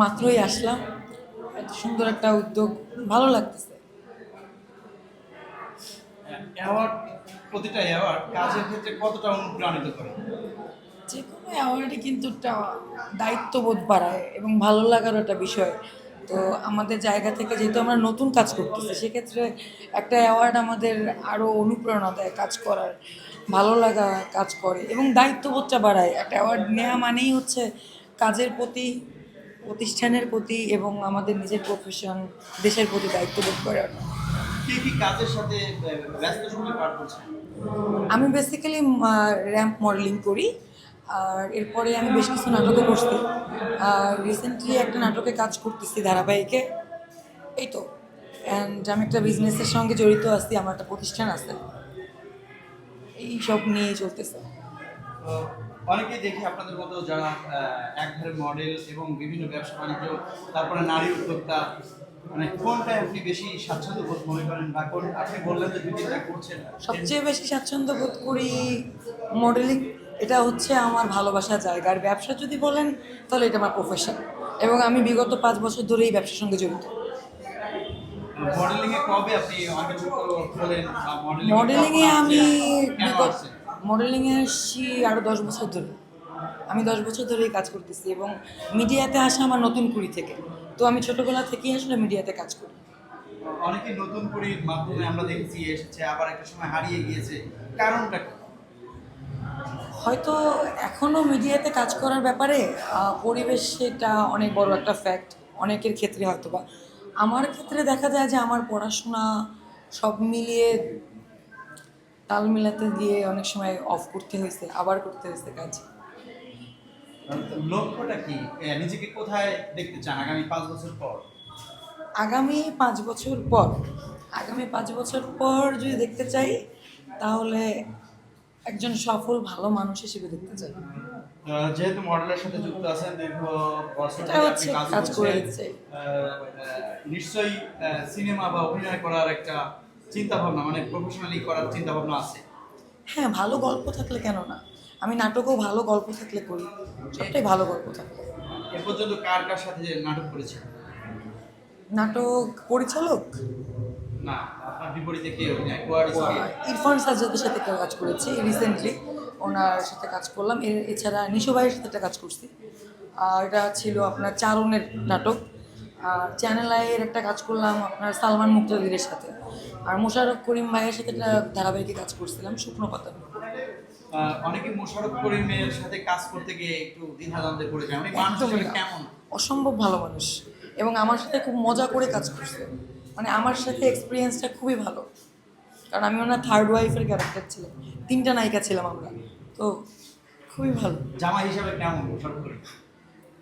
মাত্রই আসলাম। এত সুন্দর একটা উদ্যোগ ভালো লাগতেছে। অ্যাওয়ার্ড প্রতিটা অ্যাওয়ার্ড কাজের ক্ষেত্রে কতটা অনুপ্রাণিত করে? যে কোনো অ্যাওয়ার্ডে কিন্তু একটা দায়িত্ববোধ বাড়ায় এবং ভালো লাগার একটা বিষয়। তো আমাদের জায়গা থেকে যেহেতু আমরা নতুন কাজ করতেছি সেক্ষেত্রে একটা অ্যাওয়ার্ড আমাদের আরও অনুপ্রেরণা দেয় কাজ করার ভালো লাগা কাজ করে এবং দায়িত্ববোধটা বাড়ায়। একটা অ্যাওয়ার্ড নেওয়া মানেই হচ্ছে কাজের প্রতি প্রতিষ্ঠানের প্রতি এবং আমাদের নিজের প্রফেশন দেশের প্রতি দায়িত্ববোধ করে কি কি কাজের সাথে ব্যস্ত সময় পার করছেন? আমি বেসিক্যালি র্যাম্প মডেলিং করি। আর এরপরে আমি বেশ কিছু নাটকও করছি। আর রিসেন্টলি একটা নাটকে কাজ করতেছি ধারাবাহিকে। এই তো। অ্যান্ড আমি একটা বিজনেসের সঙ্গে জড়িত আছি আমার একটা প্রতিষ্ঠান আছে। এই সব নিয়ে চলতেছে। তো অনেকেই দেখি আপনাদের মতো যারা একধারে মডেল এবং বিভিন্ন ব্যবসা বাণিজ্য তারপরে নারী উদ্যোক্তা মানে কোনটায় আপনি বেশি স্বাচ্ছন্দ্য বোধ মনে করেন বা কোন আপনি বললেন যে দুই তিনটা করছেন। সবচেয়ে বেশি স্বাচ্ছন্দ্য বোধ করি মডেলিং এটা হচ্ছে আমার ভালোবাসার জায়গা। আর ব্যবসা যদি বলেন তাহলে এটা আমার প্রফেশন এবং আমি বিগত পাঁচ বছর ধরে এই ব্যবসার সঙ্গে জড়িত। মডেলিং এ কবে আপনি মডেলিংয়ে আমি বিগত মডেলিংয়ে আসছি আরও দশ বছর ধরে। আমি দশ বছর ধরেই কাজ করতেছি এবং মিডিয়াতে আসা আমার নতুন কুড়ি থেকে। তো আমি ছোটোবেলা থেকেই আসলে মিডিয়াতে কাজ করি। অনেকে নতুন করে মাধ্যমে আমরা দেখছি এসেছে আবার একটা সময় হারিয়ে গিয়েছে। কারণটা হয়তো এখনও মিডিয়াতে কাজ করার ব্যাপারে পরিবেশ সেটা অনেক বড় একটা ফ্যাক্ট অনেকের ক্ষেত্রে হয়তো বা আমার ক্ষেত্রে দেখা যায় যে আমার পড়াশোনা সব মিলিয়ে তাল মিলাতে গিয়ে অনেক সময় অফ করতে হয়েছে আবার করতে হয়েছে কাজ। লক্ষ্যটা কি? নিজেকে কোথায় দেখতে চান আগামী পাঁচ বছর পর? আগামী পাঁচ বছর পর আগামী পাঁচ বছর পর যদি দেখতে চাই তাহলে একজন সফল ভালো মানুষ হিসেবে দেখতে চাই। যেহেতু মডেলের সাথে যুক্ত আছেন দীর্ঘ বছর কাজ করে নিশ্চয়ই সিনেমা বা অভিনয় করার একটা চিন্তা ভাবনা মানে প্রফেশনালি করার চিন্তা ভাবনা আছে? হ্যাঁ ভালো গল্প থাকলে কেন না? আমি নাটকও ভালো গল্প থাকলে করি সবটাই ভালো গল্প থাকলে এ পর্যন্ত কার কার সাথে যে নাটক করেছেন? নাটক পরিচালক? না আপনার বিপরীতে কে অভিনয়? ইরফান সাজ্জাদের সাথে কাজ করেছি রিসেন্টলি ওনার সাথে কাজ করলাম। এর এছাড়া নিশো ভাইয়ের সাথে একটা কাজ করছি। আর এটা ছিল আপনার চারণের নাটক। আর চ্যানেল আইয়ের একটা কাজ করলাম আপনার সালমান মুক্তাদিরের সাথে। আর মোশাররফ করিম ভাইয়ের সাথে একটা ধারাবাহিকে কাজ করছিলাম শুকনো পাতা। অনেকে মোশারফ করিমের সাথে কাজ করতে গিয়ে একটু দ্বিধাদ্বন্দ্বে পড়ে যায়। অনেক মানুষ। কেমন? অসম্ভব ভালো মানুষ। এবং আমার সাথে খুব মজা করে কাজ করছে। মানে আমার সাথে এক্সপিরিয়েন্সটা খুবই ভালো। কারণ আমি ওনার থার্ড ওয়াইফের ক্যারেক্টার ছিলাম। তিনটা নায়িকা ছিলাম আমরা। তো খুবই ভালো। জামা হিসাবে কেমন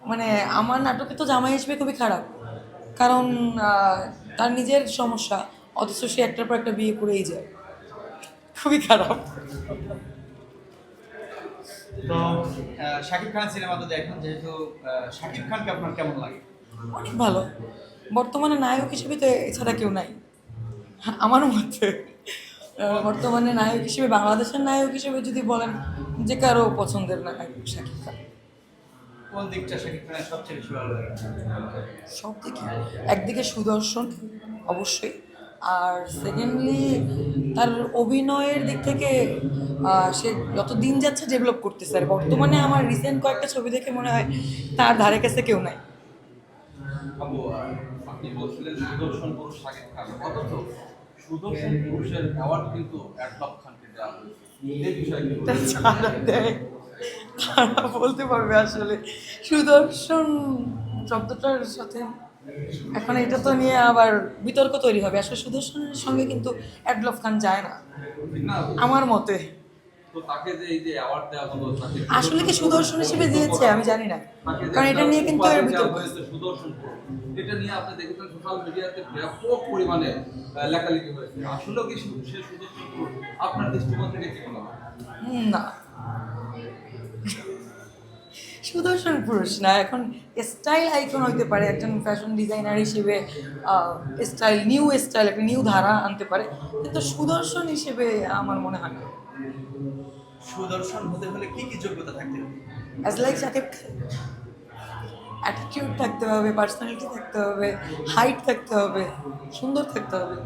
মানে আমার নাটকে তো জামাই হিসেবে খুবই খারাপ। কারণ তার নিজের সমস্যা। অথচ সে একটার পর একটা বিয়ে করেই যায়। খুবই খারাপ। তো শাকিব খানের সিনেমা তো দেখেন যেহেতু শাকিব খানকে আপনার কেমন লাগে? অনেক ভালো। বর্তমানে নায়ক হিসেবে তো এছাড়া কেউ নাই। আমার মতে বর্তমানে নায়ক হিসেবে বাংলাদেশের নায়ক হিসেবে যদি বলেন যে কারও পছন্দের নায়ক শাকিব খান। কোন দিকটা শাকিব খানের সবচেয়ে বেশি ভালো লাগে? সব দিকে একদিকে সুদর্শন অবশ্যই। আর সেকেন্ডলি তার অভিনয়ের দিক থেকে সে যত দিন যাচ্ছে ডেভেলপ করতেছে। আর বর্তমানে আমার রিসেন্ট কয়েকটা ছবি দেখে মনে হয় তার ধারে কাছে কেউ নাই। আপনি বলছিলেন সুদর্শন পুরুষ শাকিব খান। অথচ সুদর্শন পুরুষের অ্যাওয়ার্ড কিন্তু অ্যাডলব খানকে দেওয়া হয়েছে। এই বিষয়ে কি তা বলবেন? যারা দেয় তারা বলতে পারবে আসলে। সুদর্শন শব্দটার সাথে এখন এটা তো নিয়ে আবার বিতর্ক তৈরি হবে। আসলে সুদর্শনের সঙ্গে কিন্তু অ্যাডলফ খান যায় না আমার মতে। আসলে কি সুদর্শন হিসেবে দিয়েছে আমি জানি না কারণ এটা নিয়ে কিন্তু এর বিতর্ক। হয়েছে সুদর্শন পুরুষ। এটা নিয়ে আপনি দেখেছেন সোশ্যাল মিডিয়াতে ব্যাপক পরিমাণে লেখালেখি হয়েছে। আসলে কি সে সুদর্শন আপনার দৃষ্টিকোণ থেকে কি হুম, না। সুদর্শন পুরুষ না এখন স্টাইল আইকন হইতে পারে একজন ফ্যাশন ডিজাইনার হিসেবে স্টাইল নিউ স্টাইল একটা নিউ ধারা আনতে পারে। কিন্তু সুদর্শন হিসেবে আমার মনে হয় না। সুদর্শন হতে হলে কি কি যোগ্যতা থাকতে হবে? অ্যাজ লাইক সাকিব অ্যাটিটিউড থাকতে হবে পার্সোনালিটি থাকতে হবে হাইট থাকতে হবে সুন্দর থাকতে হবে।